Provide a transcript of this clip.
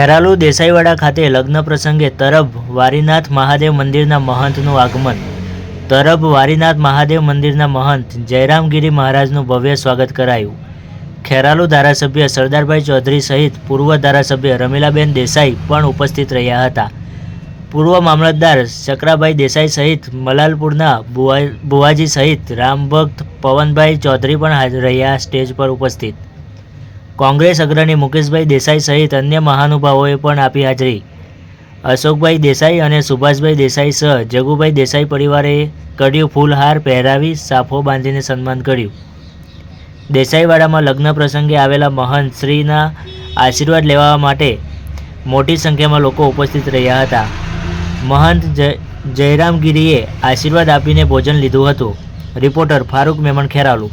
ખેરાલુ દેસાઈવાડા ખાતે લગ્ન પ્રસંગે તરબ વારીનાથ મહાદેવ મંદિરના મહંતનું આગમન. તરબ વારીનાથ મહાદેવ મંદિરના મહંત જયરામગીરી મહારાજનું ભવ્ય સ્વાગત કરાયું. ખેરાલુ ધારાસભ્ય સરદારભાઈ ચૌધરી સહિત પૂર્વ ધારાસભ્ય રમીલાબેન દેસાઈ પણ ઉપસ્થિત રહ્યા હતા. પૂર્વ મામલતદાર ચક્રાભાઈ દેસાઈ સહિત મલાલપુરના બુવા- બુવાજી સહિત રામભક્ત પવનભાઈ ચૌધરી પણ રહ્યા સ્ટેજ પર ઉપસ્થિત. કોંગ્રેસ અગ્રણી મુકેશભાઈ દેસાઈ સહિત અન્ય મહાનુભાવોએ પણ આપી હાજરી. અશોકભાઈ દેસાઈ અને સુભાષભાઈ દેસાઈ સહ જગુભાઈ દેસાઈ પરિવારે કર્યું ફૂલહાર પહેરાવી સાફો બાંધીને સન્માન કર્યું. દેસાઈવાડામાં લગ્ન પ્રસંગે આવેલા મહંત શ્રીના આશીર્વાદ લેવા માટે મોટી સંખ્યામાં લોકો ઉપસ્થિત રહ્યા હતા. મહંત જય જયરામગીરીએ આશીર્વાદ આપીને ભોજન લીધું હતું. રિપોર્ટર ફારૂક મેમણ ખેરાલુ.